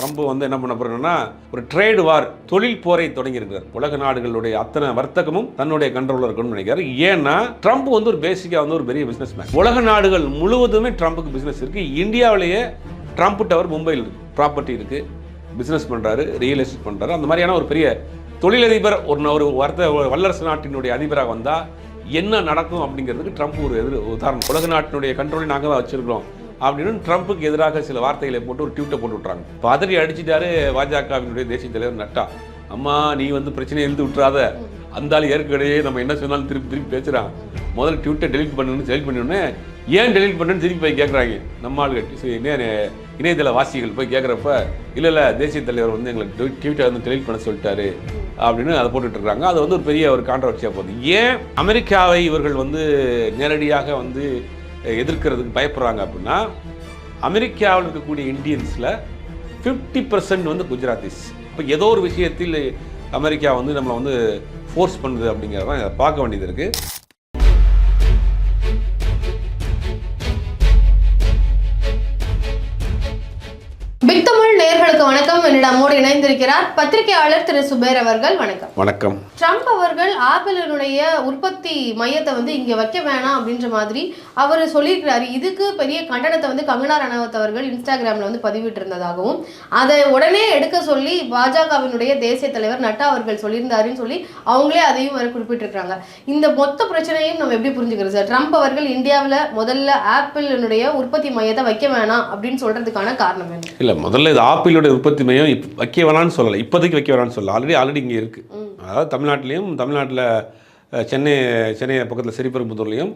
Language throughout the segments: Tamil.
ட்ரம்ப் வந்து என்ன பண்ண போறேன்னா ஒரு ட்ரேடு வார் தொழில் போரை தொடங்கியிருக்கிறார். உலக நாடுகளுடைய அத்தனை வர்த்தகமும் தன்னுடைய கண்ட்ரோலில் இருக்கணும்னு நினைக்கிறார். ஏன்னா ட்ரம்ப் வந்து ஒரு பேசிக்காக வந்து ஒரு பெரிய பிஸ்னஸ் மேன் உலக நாடுகள் முழுவதுமே ட்ரம்ப்புக்கு பிஸ்னஸ் இருக்கு. இந்தியாவிலேயே ட்ரம்ப் டவர் மும்பையில் இருக்கு. ப்ராப்பர்ட்டி இருக்கு. பிஸ்னஸ் பண்ணுறாரு ரியல் எஸ்டேட் பண்ணுறாரு அந்த மாதிரியான ஒரு பெரிய தொழிலதிபர் ஒரு ஒரு வர்த்த வல்லரசு நாட்டினுடைய அதிபராக வந்தால் என்ன நடக்கும் அப்படிங்கிறதுக்கு ட்ரம்ப் ஒரு எதிர் உதாரணம். உலக நாட்டினுடைய கண்ட்ரோலை நாங்கள் தான் வச்சிருக்கிறோம். அப்படின்னு ட்ரம்ப்புக்கு எதிராக சில வார்த்தைகளை போட்டு ஒரு ட்யூட்டை போட்டு விட்றாங்க பதறி அடிச்சிட்டாரு பாஜகவினுடைய தேசிய தலைவர் நட்டா. அம்மா நீ வந்து பிரச்சனையை எழுந்து விட்டுறாத. அந்த ஆள் ஏற்கனவே நம்ம என்ன சொன்னாலும் திருப்பி திருப்பி பேசுகிறான் முதல்ல ட்விட்டை டெலிட் பண்ணணும்னு செலக்ட் பண்ணணுன்னே ஏன் டெலிட் பண்ணுன்னு திருப்பி போய் கேட்குறாங்க நம்ம ஆளுகள் இணைய இணையதள வாசிகள் போய் கேட்குறப்ப இல்லை இல்லை தேசிய தலைவர் வந்து எங்களுக்கு ட்விட்டை வந்து டெலிட் பண்ண சொல்லிட்டாரு. அப்படின்னு அதை போட்டுட்டு இருக்காங்க. அது வந்து ஒரு பெரிய ஒரு கான்ட்ரவர்சியாக போகுது. ஏன் அமெரிக்காவை இவர்கள் வந்து நேரடியாக வந்து எதிர்க்கிறதுக்கு பயப்படுறாங்க அப்படின்னா அமெரிக்காவில் இருக்கக்கூடிய இந்தியன்ஸில் ஃபிஃப்டி பர்சன்ட் வந்து குஜராத்திஸ். இப்போ ஏதோ ஒரு விஷயத்தில் அமெரிக்கா வந்து நம்மளை வந்து ஃபோர்ஸ் பண்ணுது அப்படிங்கிறதான் இதை பார்க்க வேண்டியது இருக்குது பிக் தமிழ் வணக்கம். என்னிடமோடு இணைந்திருக்கிறார் பத்திரிகையாளர் திரு சுபேர் அவர்கள். வணக்கம். வணக்கம். ட்ரம்ப் அவர்கள் ஆப்பிளினுடைய உற்பத்தி மையத்தை வந்து இங்க வைக்க வேணாம் அப்படின்ற மாதிரி அவர் சொல்லியிருக்கிறாரு. இதுக்கு பெரிய கண்டனத்தை வந்து கங்கனா ரணவத் அவர்கள் இன்ஸ்டாகிராம்ல வந்து பதிவிட்டு இருந்ததாகவும் அதை உடனே எடுக்க சொல்லி பாஜகவினுடைய தேசிய தலைவர் நட்டா அவர்கள் சொல்லியிருந்தாருன்னு சொல்லி அவங்களே அதையும் வர குறிப்பிட்டிருக்காங்க இந்த மொத்த பிரச்சனையும் நம்ம எப்படி புரிஞ்சுக்கிறது சார்? ட்ரம்ப் அவர்கள் இந்தியாவில் முதல்ல ஆப்பிளினுடைய உற்பத்தி மையத்தை வைக்க வேணாம் அப்படின்னு சொல்றதுக்கான காரணம் என்ன? இல்லை முதல்ல இது ஆப்பிளோட உற்பத்தி மையம் இப்ப வைக்க வேணாம்னு சொல்லலை. இப்போதைக்கு வைக்க வேணாம்னு சொல்லல. ஆல்ரெடி ஆல்ரெடி இங்கே இருக்குது அதாவது தமிழ்நாட்டிலையும் தமிழ்நாட்டில் சென்னை சென்னை பக்கத்தில் ஸ்ரீபெரும்புதூர்லேயும்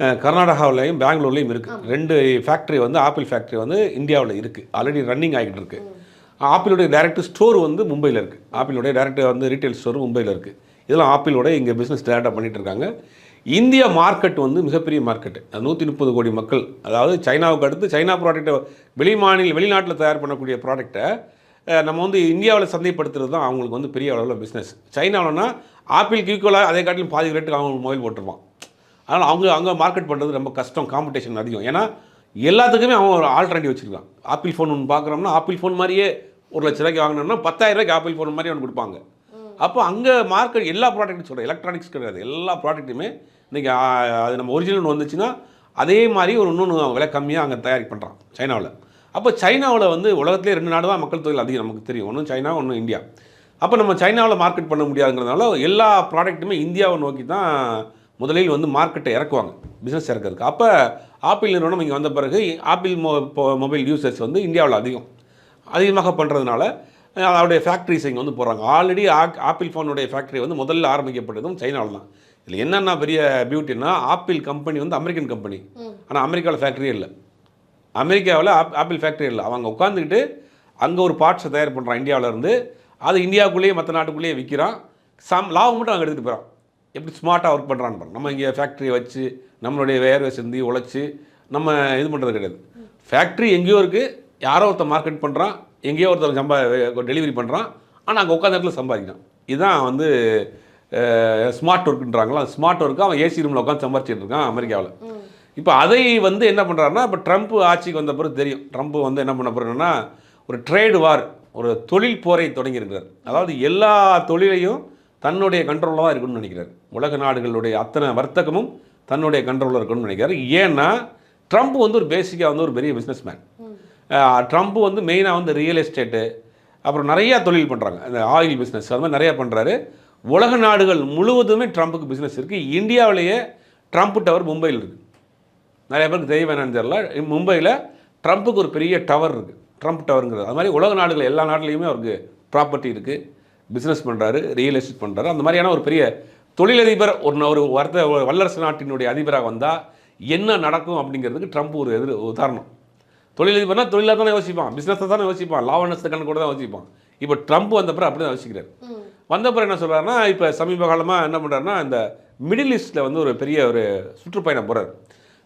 அஹ், கர்நாடகாவிலையும் பெங்களூர்லேயும் இருக்குது ரெண்டு ஃபேக்ட்ரி வந்து ஆப்பிள் ஃபேக்ட்ரி வந்து இந்தியாவில் இருக்குது ஆல்ரெடி ரன்னிங் ஆகிட்டு இருக்கு. ஆப்பிளுடைய டைரக்ட் ஸ்டோர் வந்து மும்பையில் இருக்குது ஆப்பிளுடைய டைரக்ட் வந்து ரீட்டைல் ஸ்டோர் மும்பையில் இருக்குது இதெல்லாம் ஆப்பிளோட இங்கே பிஸ்னஸ் டேரக்டாக பண்ணிட்டு இருக்காங்க. இந்திய மார்க்கெட் வந்து மிகப்பெரிய மார்க்கெட் நூற்றி முப்பது கோடி மக்கள். அதாவது சைனாவுக்கு அடுத்து சைனா ப்ராடக்ட்டை வெளி மாநில வெளிநாட்டில் தயார் பண்ணக்கூடிய ப்ராடக்ட்டை நம்ம வந்து இந்தியாவில் சந்தைப்படுத்துறது தான் அவங்களுக்கு வந்து பெரிய அளவில் பிஸ்னஸ் சைனாவில்னா ஆப்பிள் ஈக்குவலாக அதே காட்டிலும் பாதி ரேட்டுக்கு அவங்க மொபைல் போட்டுருவான். அதனால் அவங்க அங்கே மார்க்கெட் பண்ணுறது ரொம்ப கஷ்டம் காம்படிஷன் அதிகம். ஏன்னா எல்லாத்துக்குமே அவன் ஒரு ஆல்டர்னேட்டிவ் வச்சுருக்கான். ஆப்பிள் ஃபோன் ஒன்று பார்க்குறோம்னா ஆப்பிள் ஃபோன் மாதிரியே ஒரு லட்ச ரூபாய்க்கு வாங்கினோம்னா பத்தாயிரம் ரூபாய்க்கு ஆப்பிள் ஃபோன் மாதிரி அவனுக்கு கொடுப்பாங்க. அப்போ அங்கே மார்க்கெட் எல்லா ப்ராடக்ட்டும் சொல்கிறேன் எலக்ட்ரானிக்ஸ் கிடையாது. எல்லா ப்ராடக்ட்டுமே இன்றைக்கி அது நம்ம ஒரிஜினல் வந்துச்சுன்னா அதே மாதிரி ஒரு இன்னொன்று விலை கம்மியாக அங்கே தயாரி பண்ணுறான் சைனாவில். அப்போ சைனாவில் வந்து உலகத்திலே ரெண்டு நாடு தான் மக்கள் தொழில் அதிகம் நமக்கு தெரியும். ஒன்று சைனா ஒன்று இந்தியா. அப்போ நம்ம சைனாவில் மார்க்கெட் பண்ண முடியாதுங்கிறதுனால எல்லா ப்ராடக்ட்டுமே இந்தியாவை நோக்கி தான் முதலில் வந்து மார்க்கெட்டை இறக்குவாங்க. பிஸ்னஸ் இறக்குறதுக்கு. அப்போ ஆப்பிள் நிறுவனம் இங்கே வந்த பிறகு ஆப்பிள் மொ மொபைல் யூசர்ஸ் வந்து இந்தியாவில் அதிகம். அதிகமாக பண்ணுறதுனால அதோடைய ஃபேக்ட்ரிஸ் இங்கே வந்து போகிறாங்க ஆல்ரெடி ஆப்பிள் ஃபோனுடைய ஃபேக்ட்ரி வந்து முதல்ல ஆரம்பிக்கப்பட்டதும் சைனாவில் தான். இதில் என்னென்ன பெரிய பியூட்டின்னா ஆப்பிள் கம்பெனி வந்து அமெரிக்கன் கம்பெனி ஆனால் அமெரிக்காவில் ஃபேக்ட்ரியே இல்லை. அமெரிக்காவில் ஆப் ஆப்பிள் ஃபேக்ட்ரி இல்லை. அவங்க உட்காந்துக்கிட்டு அங்கே ஒரு பார்ட்ஸை தயார் பண்ணுறான் இந்தியாவிலேருந்து. அது இந்தியாவுக்குள்ளேயே மற்ற நாட்டுக்குள்ளேயே விற்கிறான். சம் லாபம் மட்டும் அங்கே எடுத்துகிட்டு போகிறான் எப்படி ஸ்மார்ட்டாக ஒர்க் பண்ணுறான்னு பாருங்க. நம்ம இங்கே ஃபேக்ட்ரியை வச்சு நம்மளுடைய வேர்வை சிந்தி உழைச்சி நம்ம இது பண்ணுறது கிடையாது. ஃபேக்ட்ரி எங்கேயோ இருக்குது யாரோ ஒருத்தர் மார்க்கெட் பண்ணுறான் எங்கேயோ ஒருத்தர் சம்பா டெலிவரி பண்ணுறான் ஆனால் அங்கே உட்காந்த இடத்துல சம்பாதிக்கிறான். இதுதான் வந்து ஸ்மார்ட் ஒர்க்குன்றாங்களா ஸ்மார்ட் ஒர்க்கு அவன் ஏசி ரூமில் உட்காந்து சம்பாரிச்சிட்டு இருக்கான் அமெரிக்காவில். இப்போ அதை வந்து என்ன பண்ணுறாருன்னா இப்போ ட்ரம்ப் ஆட்சிக்கு வந்த பிறகு தெரியும். ட்ரம்ப் வந்து என்ன பண்ண போகிறேன்னா ஒரு ட்ரேடு வார் ஒரு தொழில் போரை தொடங்கியிருக்கிறார். அதாவது எல்லா தொழிலையும் தன்னுடைய கண்ட்ரோலில் தான் இருக்கணும்னு நினைக்கிறார். உலக நாடுகளுடைய அத்தனை வர்த்தகமும் தன்னுடைய கண்ட்ரோலில் இருக்கணும்னு நினைக்கிறார். ஏன்னா ட்ரம்ப் வந்து ஒரு பேசிக்காக வந்து ஒரு பெரிய பிஸ்னஸ் மேன் ட்ரம்ப் வந்து மெயினாக வந்து ரியல் எஸ்டேட்டு அப்புறம் நிறையா தொழில் பண்ணுறாங்க இந்த ஆயில் பிஸ்னஸ் அது மாதிரி நிறையா பண்ணுறாரு உலக நாடுகள் முழுவதுமே ட்ரம்ப்புக்கு பிஸ்னஸ் இருக்குது இந்தியாவிலேயே ட்ரம்ப் டவர் மும்பையில் இருக்குது நிறைய பேருக்கு தெரிய வேணாம்னு தெரியல. மும்பையில் ட்ரம்ப்புக்கு ஒரு பெரிய டவர் இருக்குது ட்ரம்ப் டவருங்கிறது அது மாதிரி உலக நாடுகள் எல்லா நாட்டிலையுமே அவருக்கு ப்ராப்பர்ட்டி இருக்குது பிஸ்னஸ் பண்ணுறாரு ரியல் எஸ்டேட் பண்ணுறாரு அந்த மாதிரியான ஒரு பெரிய தொழிலதிபர் ஒரு ஒரு வர்த்த வல்லரசு நாட்டினுடைய அதிபராக வந்தால் என்ன நடக்கும் அப்படிங்கிறதுக்கு ட்ரம்ப் ஒரு எதிர் உதாரணம். தொழிலதிபர்னா தொழிலாக தானே யோசிப்பான். பிஸ்னஸை தானே யோசிப்பான். நஷ்ட கணக்கு கூட தான் யோசிப்பான். இப்போ ட்ரம்ப் வந்த பிறகு அப்படி தான் யோசிக்கிறார் வந்த பிறகு என்ன சொல்கிறாருன்னா இப்போ சமீப காலமாக என்ன பண்ணுறாருன்னா இந்த மிடில் ஈஸ்ட்டில் வந்து ஒரு பெரிய ஒரு சுற்றுப்பயணம் போகிறார்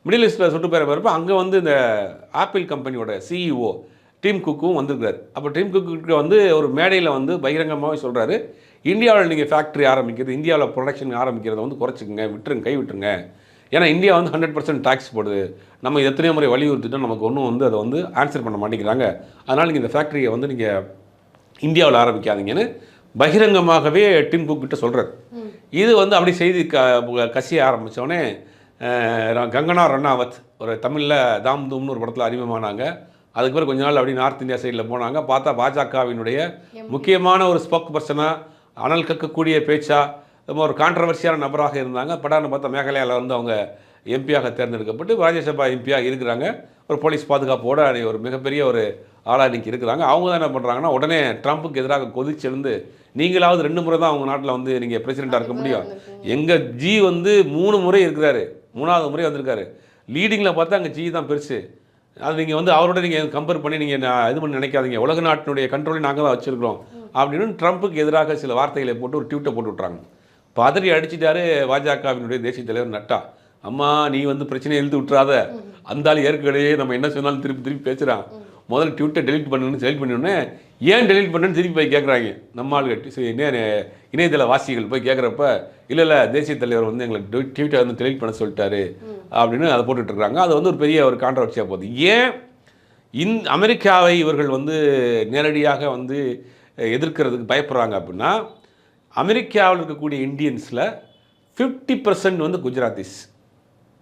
மிடில் ஈஸ்ட்டில் சுற்றுப்பயணம் போகிறப்ப அங்கே வந்து இந்த ஆப்பிள் கம்பெனியோட சிஇஓ டீம் குக்கும் வந்திருக்காரு அப்போ டீம் குக்கு வந்து ஒரு மேடையில் வந்து பகிரங்கமாகவே சொல்கிறாரு இந்தியாவில் நீங்கள் ஃபேக்ட்ரி ஆரம்பிக்கிறது இந்தியாவில் ப்ரொடக்ஷன் ஆரம்பிக்கிறத வந்து குறைச்சிக்கங்க விட்டுருங்க கை விட்டுருங்க. ஏன்னா இந்தியா வந்து ஹண்ட்ரட் பர்சன்ட் டேக்ஸ் போடுது. நம்ம எத்தனையோ முறை வலியுறுத்திட்டோம். நமக்கு ஒன்றும் வந்து அதை வந்து ஆன்சர் பண்ண மாட்டேங்கிறாங்க. அதனால் நீங்கள் இந்த ஃபேக்ட்ரியை வந்து நீங்கள் இந்தியாவில் ஆரம்பிக்காதீங்கன்னு பகிரங்கமாகவே டிம் குக் கிட்ட சொல்கிறார் இது வந்து அப்படி செய்தி க கசிய ஆரம்பித்தோடனே கங்கனா ரனாவத் ஒரு தமிழில் தாம் தூம்னு ஒரு படத்தில் அறிமுகமானாங்க. அதுக்கு பிறகு கொஞ்ச நாள் அப்படி நார்த் இந்தியா சைடில் போனாங்க. பார்த்தா பாஜகவினுடைய முக்கியமான ஒரு ஸ்போக் பர்சனாக அனல் கக்கக்கூடிய பேச்சா ரொம்ப ஒரு கான்ட்ரவர்சியான நபராக இருந்தாங்க. படான்னு பார்த்தா மேகாலயாவில் வந்து அவங்க எம்பியாக தேர்ந்தெடுக்கப்பட்டு ராஜ்யசபா எம்பியாக இருக்கிறாங்க. ஒரு போலீஸ் பாதுகாப்போட ஒரு மிகப்பெரிய ஒரு ஆளாக இன்னைக்கு இருக்கிறாங்க. அவங்க தான் என்ன பண்ணுறாங்கன்னா உடனே ட்ரம்ப்புக்கு எதிராக கொதிச்செழுந்து நீங்களாவது ரெண்டு முறை தான் அவங்க நாட்டில் வந்து நீங்கள் பிரசிடெண்ட்டாக இருக்க முடியும். எங்கள் ஜி வந்து மூணு முறை இருக்கிறாரு. மூணாவது முறை வந்திருக்காரு. லீடிங்கில் பார்த்தா அங்கே ஜி தான் பெருசு. அது நீங்கள் வந்து அவரோட நீங்கள் கம்பேர் பண்ணி நீங்கள் இது பண்ணி நினைக்காதீங்க. உலக நாட்டினுடைய கண்ட்ரோலை நாங்கள் தான் வச்சுருக்கிறோம். அப்படின்னு ட்ரம்ப்புக்கு எதிராக சில வார்த்தைகளை போட்டு ஒரு டியூட்டை போட்டு விட்றாங்க பதறி அடிச்சிட்டாரு பாஜகவினுடைய தேசிய தலைவர் நட்டா. அம்மா நீ வந்து பிரச்சனையை எழுதி விட்டுறாத. அந்த ஆள் ஏற்கனவே நம்ம என்ன சொன்னாலும் திருப்பி திருப்பி பேசுகிறான் முதல்ல ட்விட்டர் டெலிட் பண்ணுன்னு செலக்ட் பண்ணோடனே ஏன் டெலிட் பண்ணுன்னு திருப்பி போய் கேட்குறாங்க நம்ம ஆளுங்க சரி, இணைய இணையதள வாசிகள் போய் கேட்குறப்ப இல்லை இல்லை தேசிய தலைவர் வந்து எங்களை ட்விட்டர் வந்து டெலிட் பண்ண சொல்லிட்டாரு. அப்படின்னு அதை போட்டுட்ருக்காங்க அது வந்து ஒரு பெரிய ஒரு கான்ட்ரவர்சியாக போகுது. ஏன் இந் அமெரிக்காவை இவர்கள் வந்து நேரடியாக வந்து எதிர்க்கிறதுக்கு பயப்படுறாங்க அப்படின்னா அமெரிக்காவில் இருக்கக்கூடிய இந்தியன்ஸில் ஃபிஃப்டி பர்சன்ட் வந்து குஜராத்திஸ்.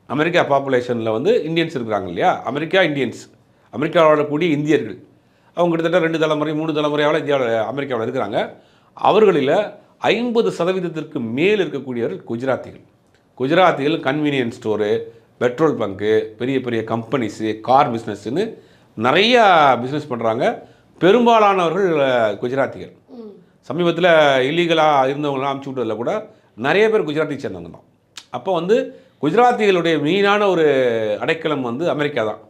அமெரிக்கா பாப்புலேஷனில் வந்து இந்தியன்ஸ் இருக்கிறாங்க இல்லையா? America Indians. அமெரிக்காவில் கூடிய இந்தியர்கள். அவங்க கிட்டத்தட்ட ரெண்டு தலைமுறை மூணு தலைமுறையால் இந்தியாவில் அமெரிக்காவில் இருக்கிறாங்க. அவர்களில் ஐம்பது சதவீதத்திற்கு மேல் இருக்கக்கூடியவர்கள் குஜராத்திகள். குஜராத்திகள் கன்வீனியன்ஸ் ஸ்டோரு பெட்ரோல் பங்கு பெரிய பெரிய கம்பெனிஸு கார் பிஸ்னஸ்ன்னு நிறையா பிஸ்னஸ் பண்ணுறாங்க பெரும்பாலானவர்கள் குஜராத்திகள். சமீபத்தில் இல்லீகலாக இருந்தவங்களாம் அமுச்சு விட்டதில் கூட நிறைய பேர் குஜராத்தி சேர்ந்தவங்க தான். அப்போ வந்து குஜராத்திகளுடைய மெயினான ஒரு அடைக்கலம் வந்து அமெரிக்கா தான்.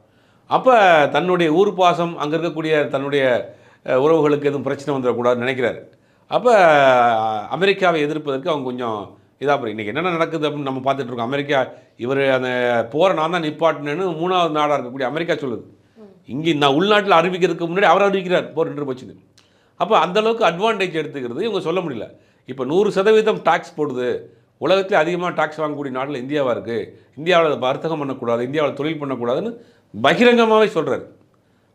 அப்போ தன்னுடைய ஊர் பாசம் அங்கே இருக்கக்கூடிய தன்னுடைய உறவுகளுக்கு எதுவும் பிரச்சனை வந்துடக்கூடாதுன்னு நினைக்கிறாரு. அப்போ அமெரிக்காவை எதிர்ப்பதற்கு அவங்க கொஞ்சம் இதாக இன்றைக்கி என்னென்ன நடக்குது அப்படின்னு நம்ம பார்த்துட்ருக்கோம் அமெரிக்கா இவர் அந்த போரை நான் தான் நிப்பாட்டினேன்னு மூணாவது நாடாக இருக்கக்கூடிய அமெரிக்கா சொல்லுது. இங்கே நான் உள்நாட்டில் அறிவிக்கிறதுக்கு முன்னாடி அவர் அறிவிக்கிறார் போர் நின்று போச்சுது அப்போ அந்த அளவுக்கு அட்வான்டேஜ் எடுத்துக்கிறது இவங்க சொல்ல முடியல. இப்போ நூறு சதவீதம் டாக்ஸ் போடுது. உலகத்தில் அதிகமாக டாக்ஸ் வாங்கக்கூடிய நாட்டில் இந்தியாவாக இருக்குது இந்தியாவில் வர்த்தகம் பண்ணக்கூடாது. இந்தியாவில் தொழில் பண்ணக்கூடாதுன்னு பகிரங்கமாகவே சொல்கிறார்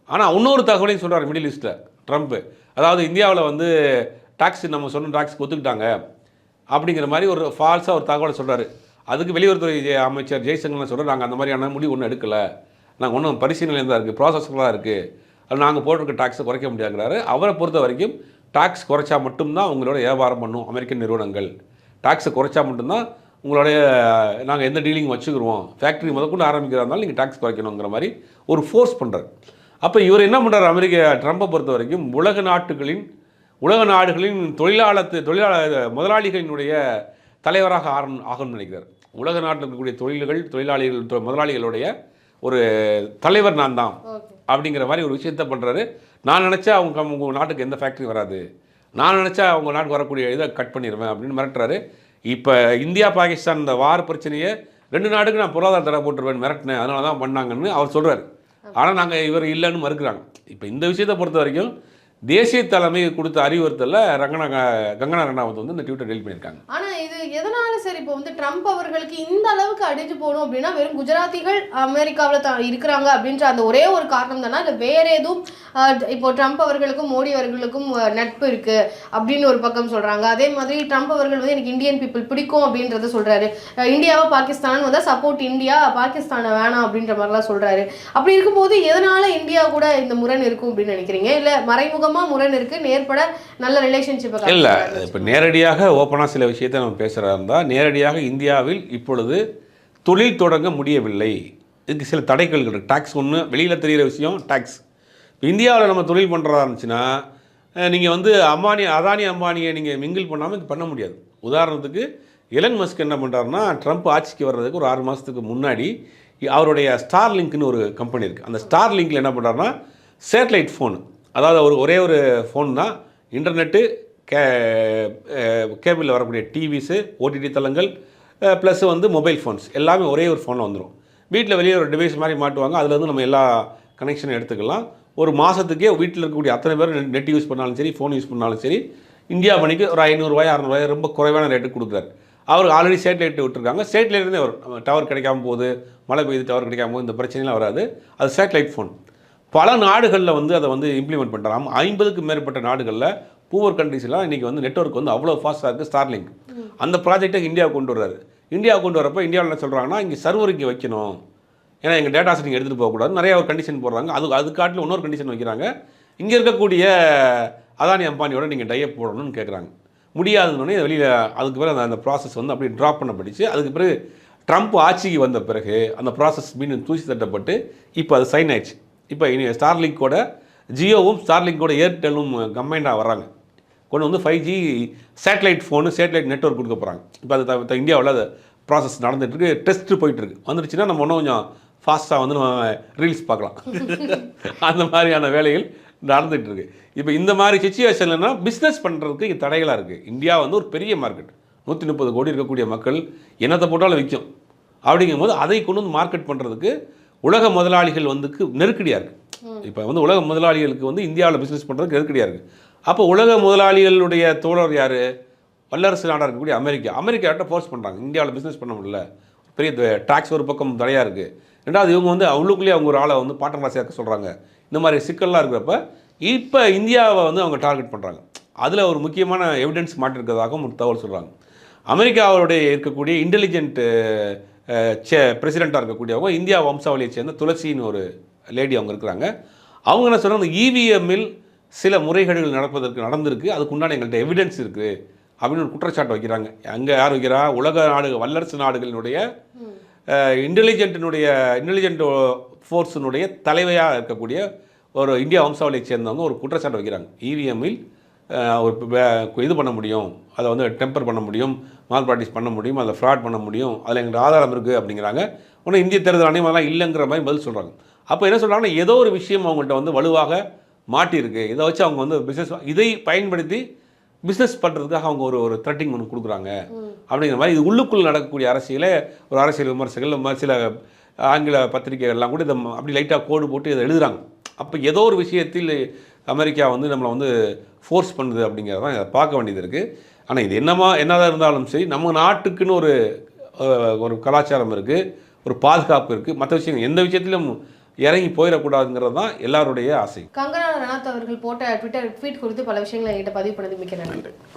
ஆனால் இன்னொரு தகவலையும் சொல்கிறார் மிடில் ஈஸ்ட்டில் ட்ரம்ப்பு அதாவது இந்தியாவில் வந்து டாக்ஸ் நம்ம சொன்ன டாக்ஸ் ஒத்துக்கிட்டாங்க அப்படிங்கிற மாதிரி ஒரு ஃபால்ஸாக ஒரு தகவலை சொல்கிறாரு அதுக்கு வெளியுறவுத்துறை அமைச்சர் ஜெய்சங்கர் சொல்கிறார் நாங்கள் அந்த மாதிரியான முடிவு ஒன்றும் எடுக்கலை. நாங்கள் ஒன்றும் பரிசீலனையில் தான் இருக்குது ப்ராசஸ்லாம் இருக்குது அது நாங்கள் போட்டிருக்க டாக்ஸை குறைக்க முடியாதுங்கிறாரு. அவரை பொறுத்த வரைக்கும் டாக்ஸ் குறைச்சா மட்டும்தான் உங்களோட வியாபாரம் பண்ணும் அமெரிக்கன் நிறுவனங்கள். டாக்ஸை குறைச்சா மட்டும்தான் உங்களுடைய நாங்கள் எந்த டீலிங் வச்சுக்கிருவோம் ஃபேக்ட்ரி முதற்கொண்டு ஆரம்பிக்கிறதா இருந்தாலும் நீங்கள் டாக்ஸ் குறைக்கணுங்கிற மாதிரி ஒரு ஃபோர்ஸ் பண்ணுறாரு அப்போ இவர் என்ன பண்ணுறாரு அமெரிக்க ட்ரம்ப்பை பொறுத்த வரைக்கும் உலக நாட்டுகளின் உலக நாடுகளின் தொழிலாளர் தொழிலாளர் முதலாளிகளினுடைய தலைவராக ஆரணும் ஆகணும்னு நினைக்கிறார். உலக நாட்டில் இருக்கக்கூடிய தொழில்கள் தொழிலாளிகள் முதலாளிகளுடைய ஒரு தலைவர் நான் தான் அப்படிங்கிற மாதிரி ஒரு விஷயத்த பண்ணுறாரு நான் நினச்சா அவங்க உங்கள் நாட்டுக்கு எந்த ஃபேக்ட்ரி வராது. நான் நினச்சா அவங்க நாட்டுக்கு வரக்கூடிய இதை கட் பண்ணிடுவேன் அப்படின்னு மிரட்டுறாரு. இப்போ இந்தியா பாகிஸ்தான் இந்த வார் பிரச்சனையை ரெண்டு நாடுக்கு நான் பொருளாதார தடை போட்டுருவேன் மிரட்டினேன். அதனால தான் பண்ணாங்கன்னு அவர் சொல்கிறார் ஆனால் நாங்கள் இவர் இல்லைன்னு மறுக்கிறாங்க. இப்போ இந்த விஷயத்தை பொறுத்த வரைக்கும் தேசிய தலைமை கொடுத்த அறிவுறுத்தலில் ரங்கனா கங்கனா ரெண்டாவது வந்து இந்த ட்விட்டர் டெலிட் பண்ணியிருக்காங்க. ஆனால் இது எதனால் சரி இப்போ வந்து ட்ரம்ப் அவர்களுக்கு இந்த அளவுக்கு அடிச்சு போகணும் அப்படின்னா வெறும் குஜராத்திகள் அமெரிக்காவுல தான் இருக்கிறாங்க அப்படின்ற அந்த ஒரே ஒரு காரணம் தானா இல்லை வேற எதுவும் இப்போ ட்ரம்ப் அவர்களுக்கும் மோடி அவர்களுக்கும் நட்பு இருக்கு அப்படின்னு ஒரு பக்கம் சொல்றாங்க. அதே மாதிரி ட்ரம்ப் அவர்கள் வந்து எனக்கு இந்தியன் பீப்புள் பிடிக்கும் அப்படின்றத சொல்றாரு. இந்தியாவை பாகிஸ்தான் வந்தா சப்போர்ட் இந்தியா பாகிஸ்தானை வேணாம் அப்படின்ற மாதிரிலாம் சொல்றாரு. அப்படி இருக்கும்போது எதனால இந்தியா கூட இந்த முரண் இருக்கும் அப்படின்னு நினைக்கிறீங்க? இல்ல மறைமுகமா முரண் இருக்கு நேர்பட நல்ல ரிலேஷன்ஷிப்பை இல்லை இப்போ நேரடியாக ஓப்பனாக சில விஷயத்தை நம்ம பேசுகிறா இருந்தால் நேரடியாக இந்தியாவில் இப்பொழுது தொழில் தொடங்க முடியவில்லை. இதுக்கு சில தடைகள் இருக்குது டேக்ஸ் ஒன்று வெளியில் தெரிகிற விஷயம் டேக்ஸ் இப்போ இந்தியாவில் நம்ம தொழில் பண்ணுறதா இருந்துச்சுன்னா நீங்கள் வந்து அம்பானி அதானி அம்பானியை நீங்கள் மிங்கிள் பண்ணாமல் இது பண்ண முடியாது. உதாரணத்துக்கு எலன் மஸ்க் என்ன பண்ணுறாருன்னா ட்ரம்ப் ஆட்சிக்கு வர்றதுக்கு ஒரு ஆறு மாதத்துக்கு முன்னாடி அவருடைய ஸ்டார் லிங்க்னு ஒரு கம்பெனி இருக்குது அந்த ஸ்டார் லிங்கில் என்ன பண்ணுறாருன்னா சேட்டலைட் ஃபோன் அதாவது ஒரு ஒரே ஒரு ஃபோன் தான். இன்டர்நெட்டு கே கேபிளில் வரக்கூடிய டிவிஸு ஓடிடி தளங்கள் ப்ளஸ் வந்து மொபைல் ஃபோன்ஸ் எல்லாமே ஒரே ஒரு ஃபோனில் வந்துடும் வீட்டில் வெளியே ஒரு டிவைஸ் மாதிரி மாட்டுவாங்க. அதுலேருந்து நம்ம எல்லா கனெக்ஷனும் எடுத்துக்கலாம். ஒரு மாதத்துக்கே வீட்டில் இருக்கக்கூடிய அத்தனை பேர் நெட் யூஸ் பண்ணாலும் சரி ஃபோன் யூஸ் பண்ணாலும் சரி இந்தியா மணிக்கு ஒரு ஐநூறுரூவாய் அறநூறுவாய் ரொம்ப குறைவான ரேட்டுக்கு கொடுக்குறாரு. அவர் ஆல்ரெடி சேட்டலைட் விட்டுருக்காங்க. சேட்டலைட்லேருந்தே வரும். டவர் கிடைக்காம போகுது மழை பெய்யுது டவர் கிடைக்காம போது இந்த பிரச்சனைலாம் வராது. அது சேட்டலைட் ஃபோன் பல நாடுகளில் வந்து அதை வந்து இம்ப்ளிமெண்ட் பண்ணுறாங்க ஐம்பதுக்கு மேற்பட்ட நாடுகளில் பூவர் கண்ட்ரிஸ்லாம் இன்றைக்கி வந்து நெட்வொர்க் வந்து அவ்வளோ ஃபாஸ்ட்டாக இருக்குது ஸ்டார்லிங்க் அந்த ப்ராஜெக்டை இந்தியா கொண்டு வர்றாரு. இந்தியா கொண்டு வரப்போ இந்தியாவில் என்ன சொல்கிறாங்கன்னா இங்கே சர்வர் இங்கே வைக்கணும். ஏன்னா எங்கள் டேட்டாஸ் நீங்கள் எடுத்துகிட்டு போகக்கூடாது நிறையா ஒரு கண்டிஷன் போடுறாங்க. அது அது காட்டில் இன்னொரு கண்டிஷன் வைக்கிறாங்க. இங்கே இருக்கக்கூடிய அதானி அம்பானியோட நீங்கள் டைப் போடணும்னு கேட்குறாங்க முடியாதுன்னு வெளியில் அதுக்கு பிறகு அந்த அந்த ப்ராசஸ் வந்து அப்படியே ட்ராப் பண்ணப்பட்டுச்சு அதுக்கு பிறகு ட்ரம்ப் ஆட்சிக்கு வந்த பிறகு அந்த ப்ராசஸ் மீண்டும் தூசி தட்டப்பட்டு இப்போ அது சைன் ஆயிடுச்சு. இப்போ இனி ஸ்டார்லிங்கோட ஜியோவும் ஸ்டார்லிங்கோட ஏர்டெல்லும் கம்பைண்டாக வர்றாங்க. கொண்டு வந்து five G satellite phone satellite network கொடுக்க போகிறாங்க இப்போ அது இந்தியாவில் அது ப்ராசஸ் நடந்துட்டு இருக்கு டெஸ்ட்டு போயிட்டு இருக்கு வந்துருச்சுன்னா நம்ம இன்னும் கொஞ்சம் ஃபாஸ்ட்டாக வந்து நம்ம ரீல்ஸ் பார்க்கலாம். அந்த மாதிரியான வேலைகள் நடந்துட்டு இருக்கு இப்போ இந்த மாதிரி சுச்சுவேஷன்லனா பிஸ்னஸ் பண்ணுறதுக்கு இங்கே தடைகளாக இருக்குது இந்தியா வந்து ஒரு பெரிய மார்க்கெட் நூற்றி முப்பது கோடி இருக்கக்கூடிய மக்கள் என்னத்தை போட்டாலும் விற்கும் அப்படிங்கும்போது அதை கொண்டு வந்து மார்க்கெட் பண்ணுறதுக்கு உலக முதலாளிகள் வந்துக்கு நெருக்கடியாக இருக்குது இப்போ வந்து உலக முதலாளிகளுக்கு வந்து இந்தியாவில் பிஸ்னஸ் பண்ணுறதுக்கு நெருக்கடியாக இருக்குது அப்போ உலக முதலாளிகளுடைய தோழர் யார்? வல்லரசு நாடாக இருக்கக்கூடிய அமெரிக்கா. அமெரிக்காட்ட ஃபோர்ஸ் பண்ணுறாங்க இந்தியாவில் பிஸ்னஸ் பண்ண முடியல. பெரிய டாக்ஸ் ஒரு பக்கம் தடையாக இருக்குது ரெண்டாவது இவங்க வந்து அவங்களுக்குள்ளேயே அவங்க ஒரு ஆளை வந்து பாட்டர்லாம் சேர்க்க சொல்கிறாங்க இந்த மாதிரி சிக்கல்லாம் இருக்கிறப்ப இப்போ இந்தியாவை வந்து அவங்க டார்கெட் பண்ணுறாங்க அதில் ஒரு முக்கியமான எவிடன்ஸ் மாட்டிருக்கிறதாகவும் ஒரு தகவல் சொல்கிறாங்க அமெரிக்காவுடைய இருக்கக்கூடிய இன்டெலிஜென்ட் சே பிரசிடெண்ட்டாக இருக்கக்கூடியவங்க இந்தியா வம்சாவளியை சேர்ந்த துளசின்னு ஒரு லேடி அவங்க இருக்கிறாங்க. அவங்க என்ன சொல்கிறாங்க இவிஎம்மில் சில முறைகேடுகள் நடப்பதற்கு நடந்திருக்கு. அதுக்கு உண்டான எங்கள்கிட்ட எவிடன்ஸ் இருக்குது அப்படின்னு ஒரு குற்றச்சாட்டு வைக்கிறாங்க. அங்கே யார் வைக்கிறா? உலக நாடு வல்லரசு நாடுகளினுடைய இன்டெலிஜென்ட்டினுடைய இன்டெலிஜென்ட் ஃபோர்ஸினுடைய தலைவையாக இருக்கக்கூடிய ஒரு இந்தியா வம்சாவளியை சேர்ந்தவங்க ஒரு குற்றச்சாட்டு வைக்கிறாங்க. இவிஎம்மில் ஒரு இது பண்ண முடியும். அதை வந்து டெம்பர் பண்ண முடியும். மால் ப்ராக்டிஸ் பண்ண முடியும். அதில் ஃப்ராட் பண்ண முடியும். அதில் எங்களுக்கு ஆதாரம் இருக்குது அப்படிங்கிறாங்க. ஆனால் இந்திய தேர்தல் ஆணையம் அதெல்லாம் இல்லைங்கிற மாதிரி பதில் சொல்கிறாங்க அப்போ என்ன சொல்கிறாங்கன்னா ஏதோ ஒரு விஷயம் அவங்கள்ட்ட வந்து வலுவாக மாட்டியிருக்கு. இதை வச்சு அவங்க வந்து பிஸ்னஸ் இதை பயன்படுத்தி பிஸ்னஸ் பண்ணுறதுக்காக அவங்க ஒரு ஒரு த்ரெட்டிங் ஒன்று கொடுக்குறாங்க. அப்படிங்கிற மாதிரி இது உள்ளுக்குள் நடக்கக்கூடிய அரசியலே ஒரு அரசியல் விமர்சகர்கள் சில ஆங்கில பத்திரிகைகள்லாம் கூட இதை அப்படி லைட்டாக கோடு போட்டு இதை எழுதுறாங்க. அப்போ ஏதோ ஒரு விஷயத்தில் அமெரிக்கா வந்து நம்மளை வந்து ஃபோர்ஸ் பண்ணுது அப்படிங்கிறத தான் இதை பார்க்க வேண்டியது இருக்குது ஆனால் இது என்னமா என்னதான் இருந்தாலும் சரி நம்ம நாட்டுக்குன்னு ஒரு ஒரு கலாச்சாரம் இருக்குது ஒரு பாதுகாப்பு இருக்குது மற்ற விஷயங்கள் எந்த விஷயத்திலும் இறங்கி போயிடக்கூடாதுங்கிறது தான் எல்லாருடைய ஆசை. கங்கனா ரனாத் அவர்கள் போட்ட ட்விட்டர் ட்வீட் குறித்து பல விஷயங்களை என்கிட்ட பதிவு பண்ணது மிக்க நன்றி.